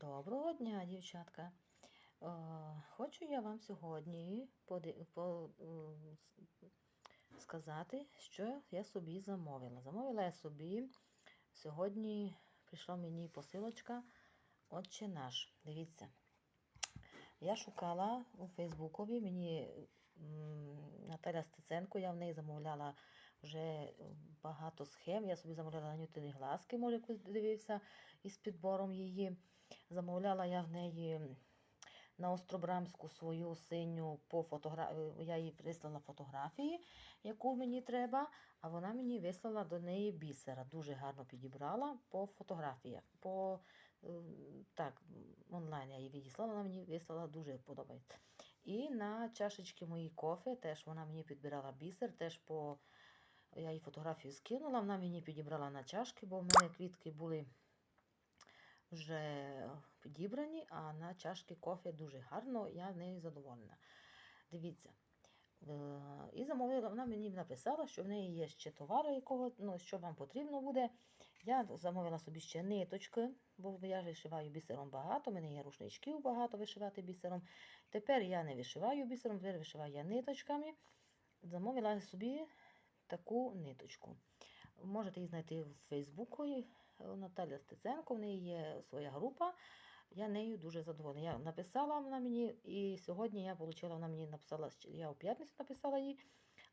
Доброго дня, дівчатка. Е, Хочу я вам сьогодні с- сказати, що я собі замовила. Замовила я собі. Сьогодні прийшла мені посилочка Отче наш. Дивіться. Я шукала у Фейсбукові, мені Наталя Стеценко, я в неї замовляла вже багато схем. Я собі замовляла на нанютені глазки, може, дивився із підбором її. Замовляла я в неї на Остробрамську свою синю по фотографії. Я їй прислала фотографії, яку мені треба, а вона мені вислала до неї бісера. Дуже гарно підібрала по фотографіях. По, е, так, онлайн я її відіслала, вона мені вислала, дуже подобається. І на чашечки мої кофе теж вона мені підбирала бісер, теж по я їй фотографію скинула, вона мені підібрала на чашки, бо в мене квітки були вже підібрані, а на чашки кофе дуже гарно, я нею задоволена. Дивіться. Е, І замовила, вона мені написала, що в неї є ще товари, якого, ну, що вам потрібно буде. Я замовила собі ще ниточки, бо я вишиваю бісером багато, в мене є рушничків багато вишивати бісером. Тепер я не вишиваю бісером, тепер вишиваю я ниточками. Замовила собі таку ниточку. Можете її знайти в Фейсбуку. е, Наталя Стеценко, в неї є своя група. Я нею дуже задоволена. Я написала вона мені, і сьогодні я отримала, вона мені написала, я у п'ятницю написала їй,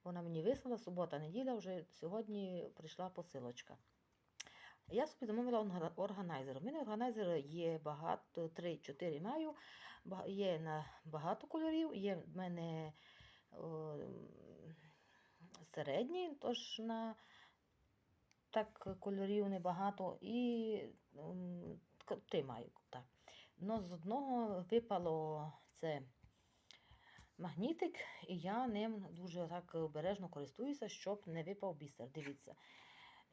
вона мені вислала, субота, неділя, вже сьогодні прийшла посилочка. Я собі замовила органайзер. У мене органайзер є багато, 3-4 маю. Є на багато кольорів, є в мене о, середній, тож на так кольорів небагато, і м, к- три маю. Так. Но з одного випало це магнітик, і я ним дуже так обережно користуюся, щоб не випав бісер. Дивіться.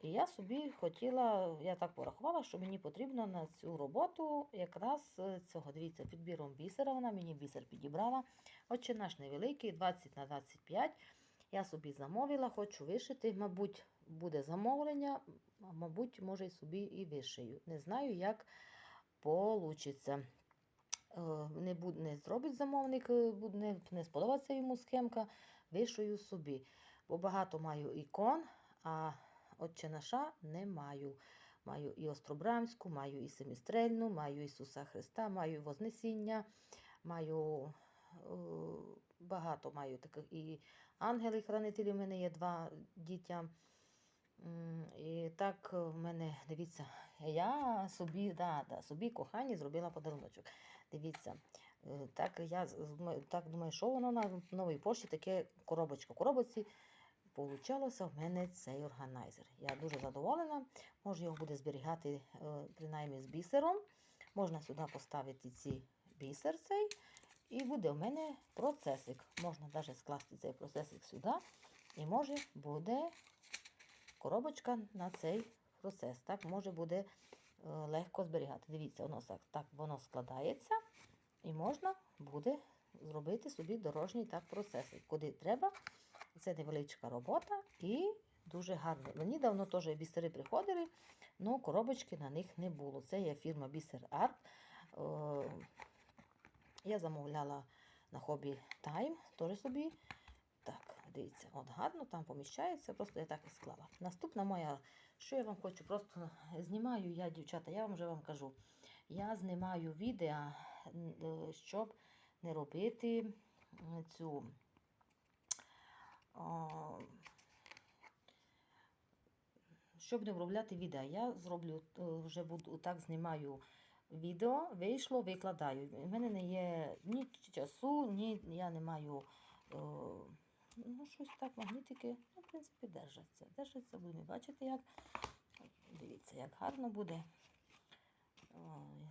І я собі хотіла, я так порахувала, що мені потрібно на цю роботу якраз цього. Дивіться, підбіром бісера. Вона мені бісер підібрала. Отже, наш невеликий, 20 на 25. Я собі замовила, хочу вишити. Мабуть, буде замовлення, мабуть, може, і собі і вишию. Не знаю, як получиться. Е, Не, буд, не зробить замовник, е, не, не сподобається йому схемка, вишию собі. Бо багато маю ікон, а Отче наша не маю. Маю і Остробрамську, маю і Семістрельну, маю Ісуса Христа, маю Вознесіння, маю е, багато маю таких і ангели-хранителі в мене є два дітям. І так в мене, дивіться, я собі, да, да, собі кохані зробила подаруночок. Дивіться, е, так я так думаю, що воно на новій пошті таке коробочка. В коробочці получалося в мене цей органайзер. Я дуже задоволена. Можу його буде зберігати е, принаймні з бісером. Можна сюди поставити ці бісер цей. І буде в мене процесик. Можна навіть скласти цей процесик сюди. І може буде коробочка на цей процес. Так, може буде е, легко зберігати. Дивіться, воно так, воно складається. І можна буде зробити собі дорожній так процесик. Куди треба. Це невеличка робота і дуже гарно. Мені давно теж бісери приходили, але коробочки на них не було. Це є фірма Бісер Арт. Е, Я замовляла на хобі Time, теж собі. Дивіться, от гарно там поміщається, просто я так і склала. Наступна моя, що я вам хочу, просто знімаю я, дівчата, я вам вже вам кажу. Я знімаю відео, щоб не робити цю. а, Щоб не обробляти відео, я зроблю е, вже буду так знімаю відео, вийшло, викладаю. У мене не є ні часу, ні я не маю. е, Ну, щось так, магнітики, ну, в принципі, держаться. Держаться, будемо бачити, як. Дивіться, як гарно буде.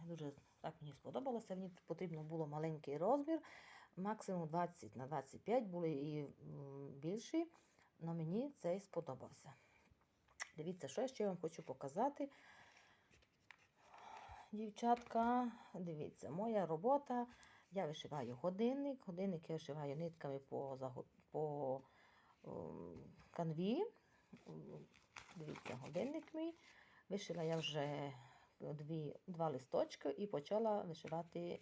Дуже так мені сподобалося. Мені потрібно було маленький розмір, максимум 20 на 25 були і більші, але мені цей сподобався. Дивіться, що я ще вам хочу показати. Дівчатка, дивіться, моя робота. Я вишиваю годинник. Годинник я вишиваю нитками по, по канві. Дивіться, годинник мій. Вишила я вже дві, два листочки і почала вишивати